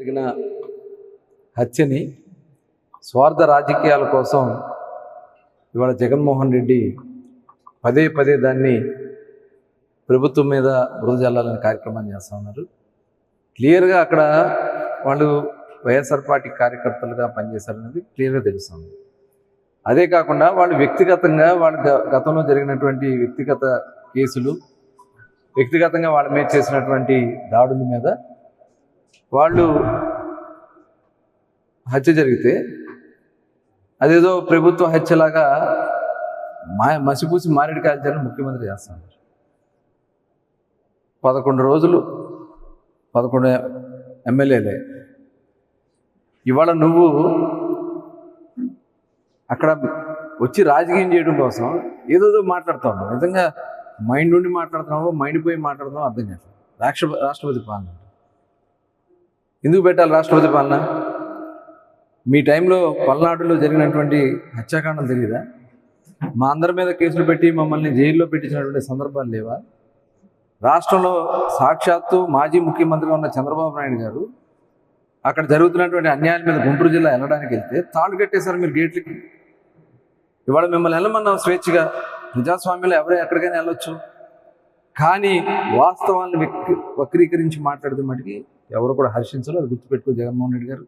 జరిగిన హత్యని స్వార్థ రాజకీయాల కోసం ఇవాళ జగన్మోహన్ రెడ్డి పదే పదే దాన్ని ప్రభుత్వం మీద బురద జల్లాలనే కార్యక్రమాన్ని చేస్తూ ఉన్నారు. క్లియర్గా అక్కడ వాళ్ళు వైఎస్ఆర్ పార్టీ కార్యకర్తలుగా పనిచేశారనేది క్లియర్గా తెలుస్తుంది అదే కాకుండా వాళ్ళు వ్యక్తిగతంగా వాళ్ళ గతంలో జరిగినటువంటి వ్యక్తిగత కేసులు వ్యక్తిగతంగా వాళ్ళ మీద చేసినటువంటి దాడుల మీద వాళ్ళు హత్య జరిగితే అదేదో ప్రభుత్వ హత్యలాగా మా మసిపూసి మారేడు కాల్చాలని ముఖ్యమంత్రి చేస్తున్నారు. పదకొండు రోజులు పదకొండు ఎమ్మెల్యేలే. ఇవాళ నువ్వు అక్కడ వచ్చి రాజకీయం చేయడం కోసం ఏదోదో మాట్లాడుతున్నావు. నిజంగా మైండ్ ఉండి మాట్లాడుతున్నావో మైండ్ పోయి మాట్లాడుతున్నావు అర్థం కాదు రాష్ట్ర రాష్ట్రపతి పాలన. ఎందుకు పెట్టాలి రాష్ట్రపతి పాలన? మీ టైంలో పల్నాడులో జరిగినటువంటి హత్యాకాండం తెలియదా? మా అందరి మీద కేసులు పెట్టి మమ్మల్ని జైల్లో పెట్టించినటువంటి సందర్భాలు లేవా? రాష్ట్రంలో సాక్షాత్తు మాజీ ముఖ్యమంత్రిగా ఉన్న చంద్రబాబు నాయుడు గారు అక్కడ జరుగుతున్నటువంటి అన్యాయాల మీద గుంటూరు జిల్లా వెళ్ళడానికి వెళ్తే తాళ్ళు కట్టేశారు మీరు గేట్లకి. ఇవాళ మిమ్మల్ని వెళ్ళమన్నాం స్వేచ్ఛగా. ప్రజాస్వామ్యంలో ఎవరు ఎక్కడికైనా వెళ్ళొచ్చు. కానీ వాస్తవాన్ని వక్రీకరించి మాట్లాడితే మటుకి ఎవరు కూడా హర్షించరు. అది గుర్తుపెట్టుకో జగన్మోహన్ రెడ్డి గారు.